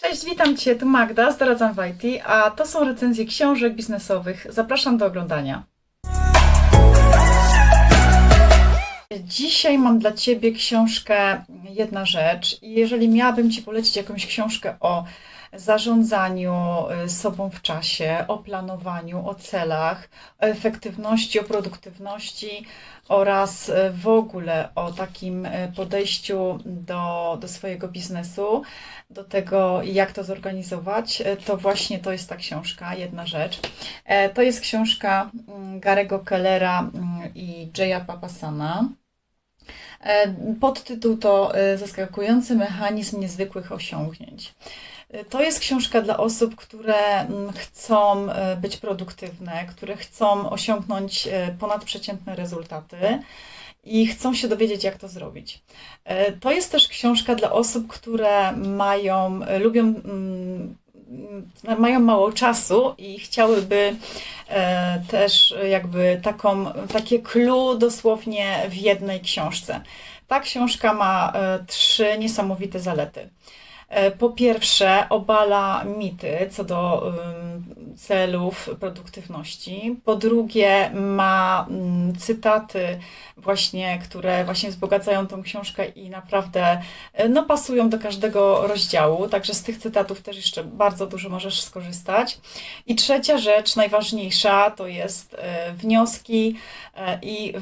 Cześć, witam Cię, tu Magda z Doradzam w IT, a to są recenzje książek biznesowych. Zapraszam do oglądania. Dzisiaj mam dla Ciebie książkę Jedna rzecz. I jeżeli miałabym Ci polecić jakąś książkę o zarządzaniu y, sobą w czasie, o planowaniu, o celach, o efektywności, o produktywności oraz y, w ogóle o takim y, podejściu do, do swojego biznesu, do tego, jak to zorganizować, to właśnie to jest ta książka, jedna rzecz. E, To jest książka mm, Garego Kellera mm, Jaya Papasana. E, Podtytuł to e, Zaskakujący mechanizm niezwykłych osiągnięć. E, To jest książka dla osób, które mm, chcą być produktywne, które chcą osiągnąć ponadprzeciętne rezultaty i chcą się dowiedzieć, jak to zrobić. To jest też książka dla osób, które mają, lubią, mm, mają mało czasu i chciałyby e, też jakby taką, takie clue dosłownie w jednej książce. Ta książka ma e, trzy niesamowite zalety. E, Po pierwsze, obala mity co do celów produktywności. Po drugie, ma mm, cytaty właśnie, które właśnie wzbogacają tą książkę i naprawdę e, no, pasują do każdego rozdziału. Także z tych cytatów też jeszcze bardzo dużo możesz skorzystać. I trzecia rzecz, najważniejsza, to jest e, wnioski e, i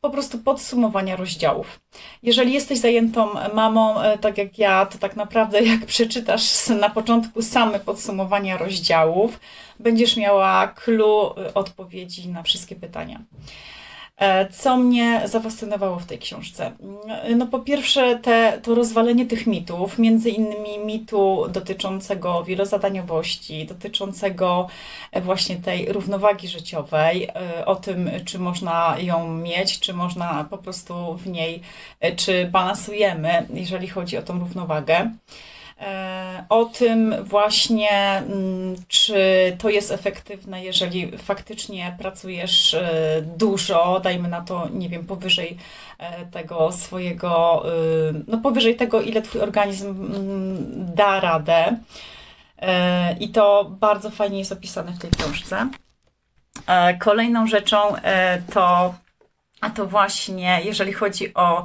po prostu podsumowania rozdziałów. Jeżeli jesteś zajętą mamą, e, tak jak ja, to tak naprawdę jak przeczytasz na początku same podsumowania rozdziałów, będziesz miała clue e, odpowiedzi na wszystkie pytania. E, Co mnie zafascynowało w tej książce? Mm, No po pierwsze te, to rozwalenie tych mitów, między innymi mitu dotyczącego wielozadaniowości, dotyczącego e, właśnie tej równowagi życiowej, e, o tym, czy można ją mieć, czy można po prostu w niej, czy balansujemy, jeżeli chodzi o tą równowagę. E, O tym właśnie, mm, czy to jest efektywne, jeżeli faktycznie pracujesz e, dużo, dajmy na to, nie wiem, powyżej e, tego swojego, y, no powyżej tego, ile twój organizm mm, da radę. I to bardzo fajnie jest opisane w tej książce. Kolejną rzeczą to, a to właśnie, jeżeli chodzi o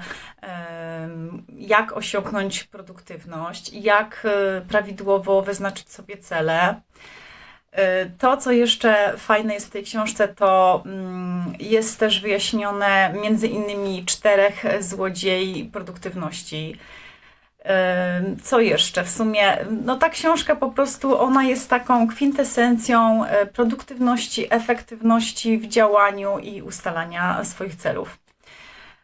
jak osiągnąć produktywność, jak e, prawidłowo wyznaczyć sobie cele. E, To, co jeszcze fajne jest w tej książce, to mm, jest też wyjaśnione między innymi czterech złodziei produktywności. Em, Co jeszcze? W sumie, no ta książka po prostu, ona jest taką kwintesencją produktywności, efektywności w działaniu i ustalania swoich celów.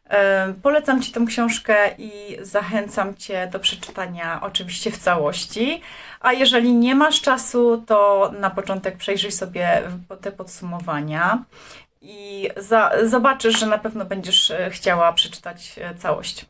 Em, Polecam Ci tę książkę i zachęcam Cię do przeczytania oczywiście w całości. A jeżeli nie masz czasu, to na początek przejrzyj sobie te podsumowania i za, zobaczysz, że na pewno będziesz e, chciała przeczytać e, całość.